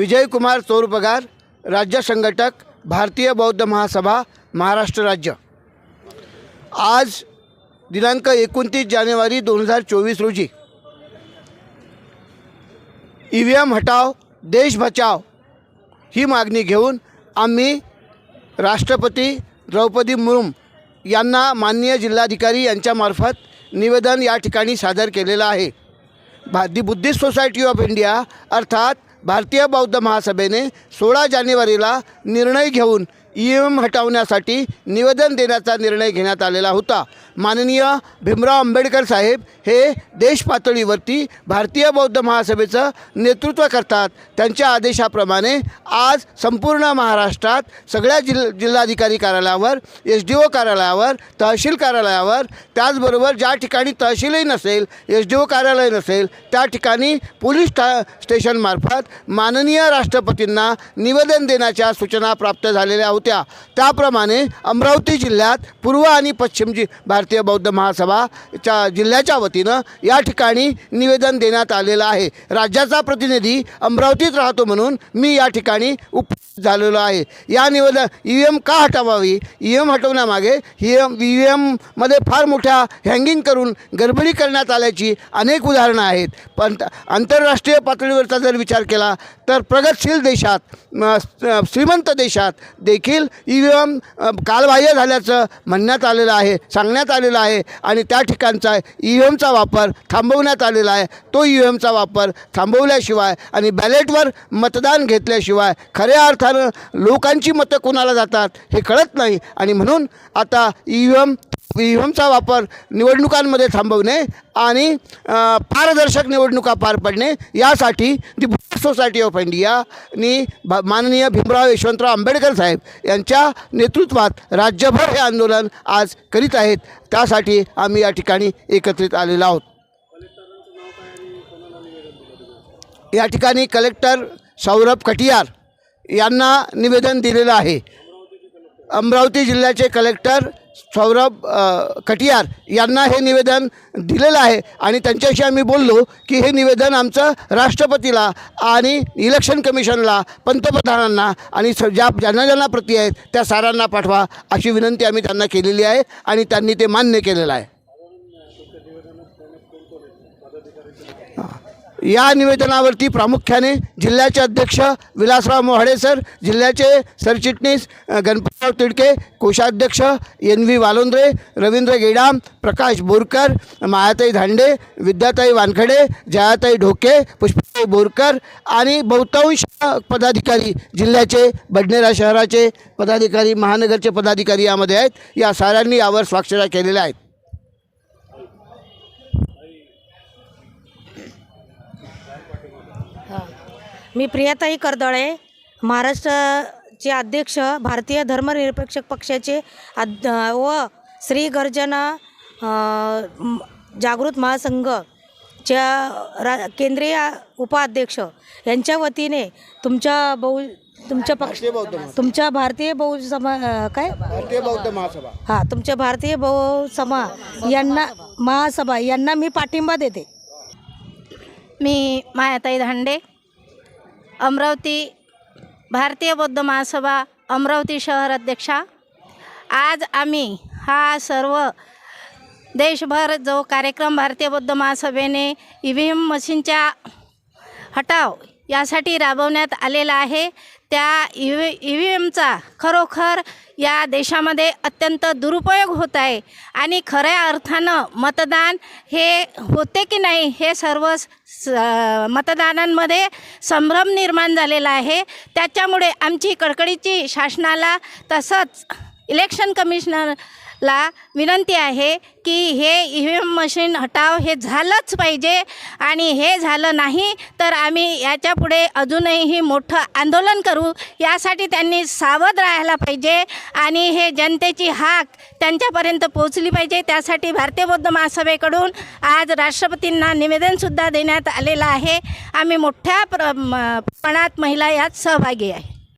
विजयकुमार चोरपगार राज्य संघटक भारतीय बौद्ध महासभा महाराष्ट्र राज्य. आज दिनांक एकोणतीस जानेवारी दोन हजार चोवीस रोजी. ई व्ही एम हटाव देश बचाव ही मागणी घेऊन आम्ही राष्ट्रपती द्रौपदी मुर्मू यांना माननीय जिल्हाधिकारी यांच्यामार्फत निवेदन या ठिकाणी सादर केलेलं आहे. भा दी बुद्धिस्ट सोसायटी ऑफ इंडिया अर्थात भारतीय बौद्ध महासभेने सोळा जानेवारीला निर्णय घेऊन ई एम हटवण्यासाठी निवेदन देण्याचा निर्णय घेण्यात आलेला होता. माननीय भीमराव आंबेडकर साहेब हे देश पातळीवरती भारतीय बौद्ध महासभेचं नेतृत्व करतात. त्यांच्या आदेशाप्रमाणे आज संपूर्ण महाराष्ट्रात सगळ्या जिल जिल्हाधिकारी कार्यालयावर एस डी ओ कार्यालयावर तहसील कार्यालयावर त्याचबरोबर ज्या ठिकाणी तहसीलही नसेल एस डी ओ कार्यालय नसेल त्या ठिकाणी पोलीस स्टा स्टेशनमार्फत माननीय राष्ट्रपतींना निवेदन देण्याच्या सूचना प्राप्त झालेल्या होत्या. होत्या. त्याप्रमाणे अमरावती जिल्ह्यात पूर्व आणि पश्चिम जि भारतीय बौद्ध महासभाच्या जिल्ह्याच्या वतीनं या ठिकाणी निवेदन देण्यात आलेलं आहे. राज्याचा प्रतिनिधी अमरावतीत राहतो म्हणून मी या ठिकाणी उप झालेलो आहे. या निवेदन ई व्ही एम का हटवावी? ई एम हटवण्यामागे ही एम ई व्ही एममध्ये फार मोठ्या हँगिंग करून गडबडी करण्यात आल्याची अनेक उदाहरणं आहेत. पण आंतरराष्ट्रीय पातळीवरचा जर विचार केला तर प्रगतशील देशात श्रीमंत देशात देखील ई व्ही एम कालबाह्य झाल्याचं म्हणण्यात आलेलं आहे सांगण्यात आलेलं आहे आणि त्या ठिकाणचा ई व्ही एमचा वापर थांबवण्यात आलेला आहे. तो ई व्ही एमचा वापर थांबवल्याशिवाय आणि बॅलेटवर मतदान घेतल्याशिवाय खऱ्या अर्थानं लोकांची मतं कोणाला जातात हे कळत नाही आणि म्हणून आता ई व्ही एम ई वापर निवडणुकांमध्ये थांबवणे आणि पारदर्शक निवडणुका पार पडणे यासाठी दी सोसायटी ऑफ इंडियानी भा माननीय भीमराव यशवंतराव आंबेडकर साहेब यांच्या नेतृत्वात राज्यभर हे आंदोलन आज करीत आहेत. त्यासाठी आम्ही या ठिकाणी एकत्रित आलेलो आहोत. या ठिकाणी कलेक्टर सौरभ कटियार यांना निवेदन दिलेलं आहे. अमरावती जिल्ह्याचे कलेक्टर सौरभ कटियार यांना हे निवेदन दिलेलं आहे आणि त्यांच्याशी आम्ही बोललो की हे निवेदन आमचं राष्ट्रपतीला आणि इलेक्शन कमिशनला पंतप्रधानांना आणि स ज्या ज्यांना ज्यांना प्रती आहेत त्या सारांना पाठवा अशी विनंती आम्ही त्यांना केलेली आहे आणि त्यांनी ते मान्य केलेलं आहे. या निवेदनावरती प्रामुख्याने जिल्ह्याचे अध्यक्ष विलासराव मोहाडे सर जिल्ह्याचे सरचिटणीस गणपतराव तिडके कोषाध्यक्ष एन व्ही वालोंद्रे रवींद्र गेडाम प्रकाश बोरकर मायाताई धांडे विद्याताई वानखडे जयाताई ढोके पुष्पाताई बोरकर आणि बहुतांश पदाधिकारी जिल्ह्याचे बडनेरा शहराचे पदाधिकारी महानगरचे पदाधिकारी यामध्ये आहेत. या साऱ्यांनी यावर स्वाक्षऱ्या केलेल्या आहेत. मी प्रियाताई करदळे महाराष्ट्राचे अध्यक्ष भारतीय धर्मनिरपेक्ष पक्षाचे अद व श्री गर्जना जागृत महासंघच्या रा केंद्रीय उपाध्यक्ष यांच्या वतीने तुमच्या बहु तुमच्या पक्ष. तुमच्या भारतीय बहु समा काय? भारतीय बौद्ध महासभा. हां तुमच्या भारतीय बहु समा यांना महासभा यांना मी पाठिंबा देते. मी मायाताई धांडे अमरावती भारतीय बौद्ध महासभा अमरावती शहर अध्यक्षा. आज आम्ही हा सर्व देशभर जो कार्यक्रम भारतीय बौद्ध महासभेने ई व्ही एम मशीनच्या हटाव यासाठी राबवण्यात आलेला आहे. त्या ई व्ही ई व्ही एमचा खरोखर या देशामध्ये अत्यंत दुरुपयोग होत आहे. आणि खऱ्या अर्थानं मतदान हे होते की नाही हे सर्व स मतदानांमध्ये संभ्रम निर्माण झालेला आहे. त्याच्यामुळे आमची कडकडीची शासनाला तसंच इलेक्शन कमिशनर ला विनंती आहे की हे ई व्ही एम मशीन हटाव हे झालंच पाहिजे. आणि हे झालं नाही तर आम्ही याच्यापुढे अजूनही मोठं आंदोलन करू. यासाठी त्यांनी सावध राहायला पाहिजे. आणि हे जनतेची हाक त्यांच्यापर्यंत पोहोचली पाहिजे. त्यासाठी भारतीय बौद्ध महासभेकडून आज राष्ट्रपतींना निवेदनसुद्धा देण्यात आलेलं आहे. आम्ही मोठ्या प्र प्रमाणात महिला यात सहभागी आहे.